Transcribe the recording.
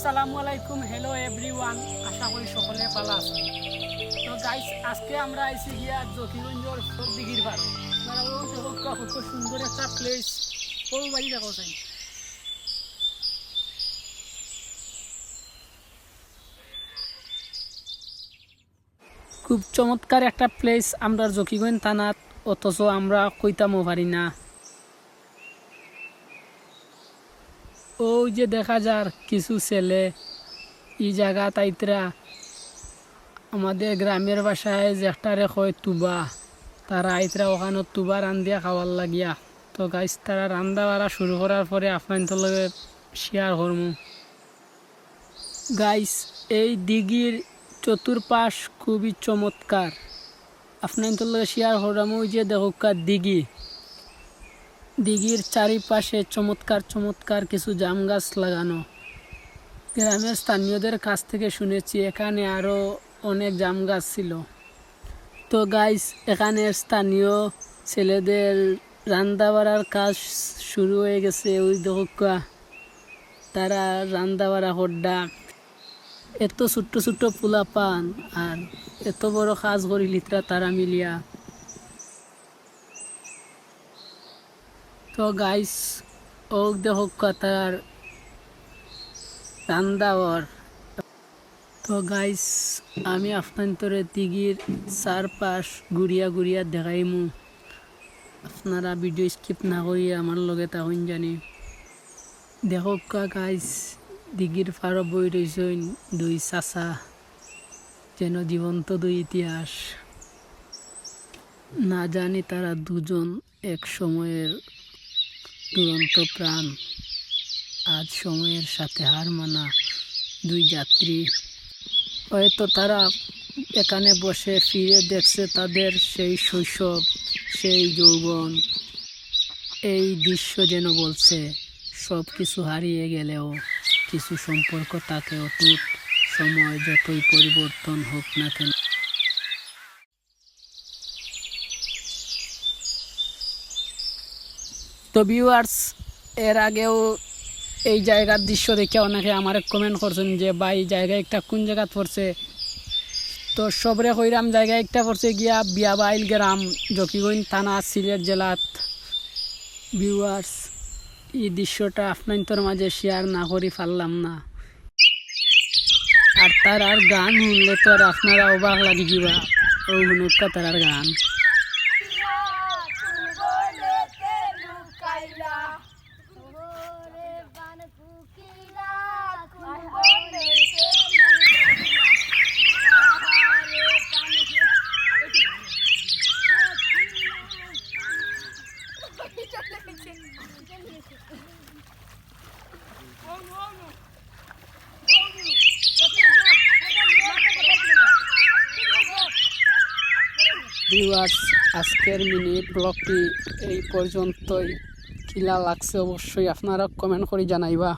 আসসালামু আলাইকুম hello everyone আশা করি সকলে ভালো আছেন। তো গাইস আজকে আমরা আইছি গিয়া জকিগঞ্জর দিঘির ও কত সুন্দর একটা প্লেস ও বাড়ি দেখো চাই খুব চমৎকার একটা প্লেস আমরা জকিগঞ্জ থানাত, অথচ আমরা কইতামও পারি না। ওই যে দেখা যার কিছু ছেলে এই জায়গা তাইতরা আমাদের গ্রামের বাসায় যেটারে কয় তুবা, তারা আইতরা ওখানে তুবা রান্ধিয়া খাওয়ার লাগিয়া। তো গাইস, তারা রান্ধা বাড়া শুরু করার পরে আপনার লগে শেয়ার করমু। গাইস, এই দিঘির চতুর্পাশ খুবই চমৎকার। আপনার লগে শেয়ার করলাম ওই যে দেখো দিঘি। দিঘির চারিপাশে চমৎকার চমৎকার কিছু জাম গাছ লাগানো। গ্রামের স্থানীয়দের কাছ থেকে শুনেছি, এখানে আরও অনেক জাম গাছ ছিল। তো গাইস এখানে স্থানীয় ছেলেদের রান্না বাড়ার কাজ শুরু হয়ে গেছে। ওই দোকা তারা রান্না বাড়া হড্ডা। এত ছোট্ট ছোট্ট পোলা পান আর এত বড় কাজ করি লিত্রা তারা মিলিয়া। তো গাইস ও দেখো তার রান্দাওয়ার তো গাইস আমি আপনান্তরে দিঘির চারপাশ গুড়িয়া গুড়িয়া দেখাইমু। আপনারা ভিডিও স্কিপ না করিয়া আমার লগে তখন জানি। দেখো গাইস দিঘির পাড় বই রয়েছেন দুই চাচা, যেন জীবন্ত দুই ইতিহাস। না জানি তারা দুজন এক সময়ের দুরন্ত প্রাণ। আজ সময়ের সাথে হার মানা দুই যাত্রী। হয়তো তারা এখানে বসে ফিরে দেখছে তাদের সেই শৈশব, সেই যৌবন। এই দৃশ্য যেন বলছে সব কিছু হারিয়ে গেলেও কিছু সম্পর্ক তাকে অটুট। সময় যতই পরিবর্তন হোক না কেন। তো ভিউয়ার্স এর আগেও এই জায়গার দৃশ্য দেখে অনেকে আমার কমেন্ট করছেন যে, ভাই জায়গায় একটা কোন জায়গা পড়ছে? তো সবরে হইরাম জায়গা একটা পড়ছে গিয়া বিয়াবাইল গ্রাম, জকিগঞ্জ থানা, সিলেট জেলাত। ভিউয়ার্স এই দৃশ্যটা আপনার মাঝে শেয়ার না করি পারলাম না। আর তার আর গান শুনলে তো আর আপনারা অবাক লাগি যাবা ও মনুকা তার আর গান। ভিউয়ার্স আজকের মিনি ব্লগটি এই পর্যন্তই। কিলা লাগছে অবশ্যই আপনারা কমেন্ট করে জানাইবা।